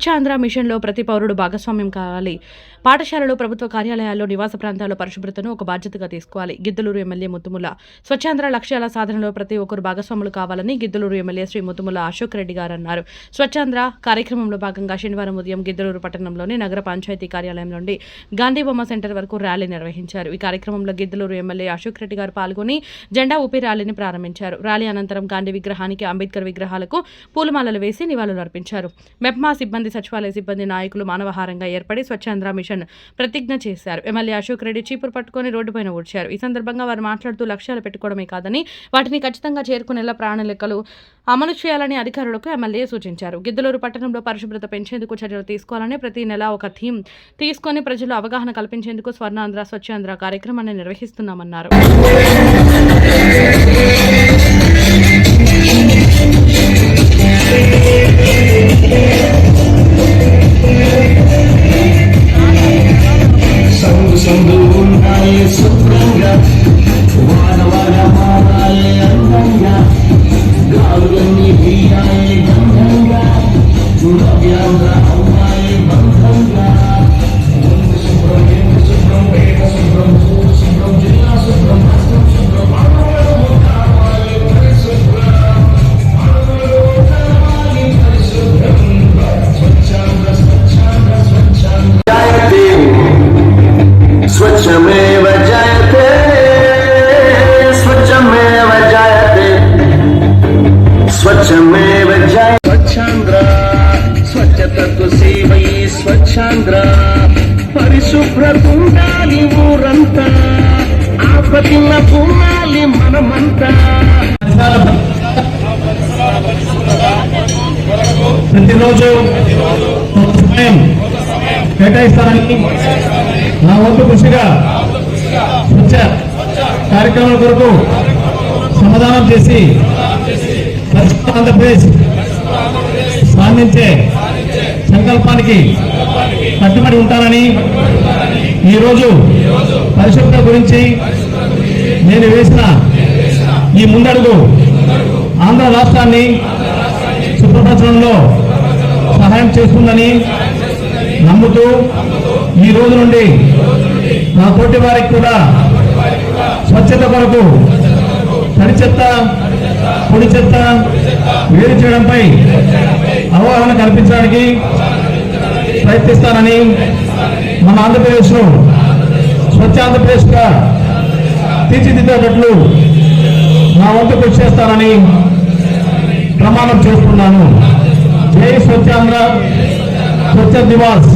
స్వచ్ఛ ఆంధ్ర మిషన్లో ప్రతి పౌరుడు భాగస్వామ్యం కావాలి. పాఠశాలలు ప్రభుత్వ కార్యాలయాల్లో నివాస ప్రాంతాల్లో పరిశుభ్రతను ఒక బాధ్యతగా తీసుకోవాలి. గిద్దలూరు ఎమ్మెల్యే ముత్తుముల. స్వచ్ఛాంధ్ర లక్ష్యాల సాధనలో ప్రతి ఒక్కరు భాగస్వాములు కావాలని గిద్దలూరు ఎమ్మెల్యే శ్రీ ముత్తుముల అశోక్ రెడ్డి గారు అన్నారు. స్వచ్ఛాంధ్ర కార్యక్రమంలో భాగంగా శనివారం ఉదయం గిద్దలూరు పట్టణంలోని నగర పంచాయతీ కార్యాలయం నుండి గాంధీ బొమ్మ సెంటర్ వరకు ర్యాలీ నిర్వహించారు. ఈ కార్యక్రమంలో గిద్దలూరు ఎమ్మెల్యే అశోక్ రెడ్డి గారు పాల్గొని జెండా ఊపి ర్యాలీని ప్రారంభించారు. ర్యాలీ అనంతరం గాంధీ విగ్రహానికి అంబేద్కర్ విగ్రహాలకు పూలమాలలు వేసి నివాళులు అర్పించారు మెప్మా సిబ్బంది సచివాలయ సిబ్బంది నాయకులు మానవహారంగా ఏర్పడి స్వచ్ఛాంధ్ర మిషన్ ప్రతిజ్ఞ చేశారు. ఎమ్మెల్యే అశోక్ రెడ్డి చీపురు పట్టుకొని రోడ్డుపైన ఊడ్చారు ఈ సందర్భంగా వారు మాట్లాడుతూ లక్ష్యాలు పెట్టుకోవడమే కాదని వాటిని ఖచ్చితంగా చేరుకునేలా ప్రణాళికలు అమలు చేయాలని అధికారులకు ఎమ్మెల్యే సూచించారు. గిద్దలూరు పట్టణంలో పరిశుభ్రత పెంచేందుకు చర్యలు తీసుకోవాలని ప్రతి నెల ఒక థీమ్ తీసుకొని ప్రజలు అవగాహన కల్పించేందుకు స్వర్ణాంధ్ర స్వచ్ఛాంధ్ర కార్యక్రమాన్ని నిర్వహిస్తున్నామన్నారు. स्वच्छमेव जयते स्वच्छमेव जयते। स्वच्छमेव जय स्वच्छांध्र స్వచ్ఛతకు సేవై స్వచ్ఛాంధ్ర. పరిశుభ్రతుండాలి ఊరంతా ఆ ఆపదిన పునాలి మనమంతా. ప్రతిరోజు సమయం కేటాయిస్తారని నా వంతు కృషిగా స్వచ్ఛ కార్యక్రమాల కొరకు సమాధానం చేసి పరిశుభ్ర ఆంధ్రప్రదేశ్ సాధించే సంకల్పానికి కట్టుబడి ఉంటానని ఈరోజు పరిశుభ్రత గురించి నేను వేసిన ఈ ముందడుగు ఆంధ్ర రాష్ట్రాన్ని శుభ్రపరచడంలో సహాయం చేస్తుందని నమ్ముతూ ఈ రోజు నుండి నా తోటి వారికి కూడా స్వచ్ఛత కొరకు తడి చెత్త పొడి చెత్త వేరు చేయడంపై అవగాహన కల్పించడానికి ప్రయత్నిస్తానని మన ఆంధ్రప్రదేశ్ను స్వచ్ఛ ఆంధ్రప్రదేశ్గా తీర్చిదిద్దేటట్లు నా వంతు కృషి చేస్తానని ప్రమాణం చేస్తున్నాను. జై స్వచ్ఛాంధ్ర స్వచ్ఛ దివాస్